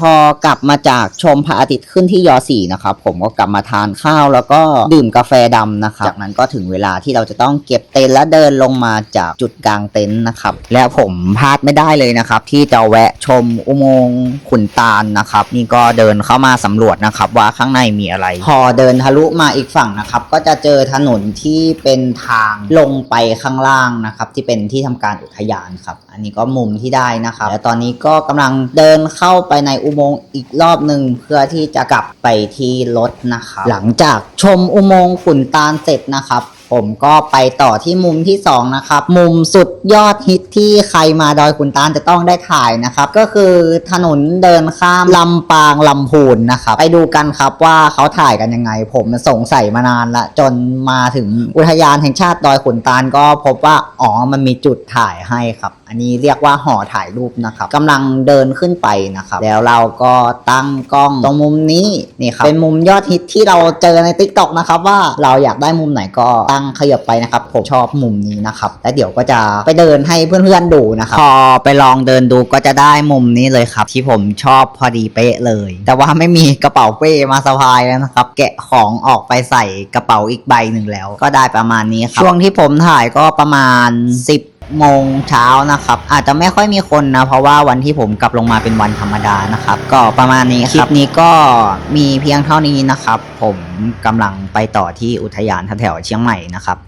พอกลับมาจากชมพระอาทิตย์ขึ้นที่ยอสี่นะครับผมก็กลับมาทานข้าวแล้วก็ดื่มกาแฟดำนะครับจากนั้นก็ถึงเวลาที่เราจะต้องเก็บเต็นท์และเดินลงมาจากจุดกลางเต็นท์นะครับและผมพลาดไม่ได้เลยนะครับ ที่จะแวะชมอุโมงค์ขุนตาลนะครับ นี่ก็เดินเข้ามาสำรวจนะครับว่าข้างในมีอะไร พอเดินทะลุมาอีกฝั่งนะครับ ก็จะเจอถนนที่เป็นทางลงไปข้างล่างนะครับที่เป็นที่ทำการอุทยานครับ อันนี้ก็มุมที่ได้นะครับและตอนนี้ก็กำลังเดินเข้าไปในอุอุโมงค์อีกรอบหนึ่งเพื่อที่จะกลับไปที่รถนะครับ หลังจากชมอุโมงค์ขุนตาลเสร็จนะครับ ผมก็ไปต่อที่มุมที่2นะครับมุมสุดยอดฮิตที่ใครมาดอยขุนตาลจะต้องได้ถ่ายนะครับก็คือถนนเดินข้ามลำปางลำพูนนะครับไปดูกันครับว่าเขาถ่ายกันยังไง ผมสงสัยมานานละจนมาถึงอุทยานแห่งชาติดอยขุนตาลก็พบว่าอ๋อมันมีจุดถ่ายให้ครับ อันนี้เรียกว่าหอถ่ายรูปนะครับกำลังเดินขึ้นไปนะครับแล้วเราก็ตั้งกล้องตรงมุมนี้นี่ครับเป็นมุมยอดฮิตที่เราเจอใน t ิ k t o k นะครับว่าเราอยากได้มุมไหนก็ตั้งขยับไปนะครับ ผมชอบมุมนี้นะครับ แล้วเดี๋ยวก็จะไปเดินให้เพื่อนๆดูนะครับพอไปลองเดินดูก็จะได้มุมนี้เลยครับ ที่ผมชอบพอดีเป๊ะเลย แต่ว่าไม่มีกระเป๋าเป้มาสะพายแล้วนะครับ แกะของออกไปใส่กระเป๋าอีกใบหนึ่งแล้ว ก็ได้ประมาณนี้ครับช่วงที่ผมถ่ายก็ประมาณ 10 โมงเช้านะครับ อาจจะไม่ค่อยมีคนนะ เพราะว่าวันที่ผมกลับลงมาเป็นวันธรรมดานะครับ ก็ประมาณนี้ครับคลิปนี้ก็มีเพียงเท่านี้นะครับ ผมกำลังไปต่อที่อุทยานแถวเชียงใหม่นะครับ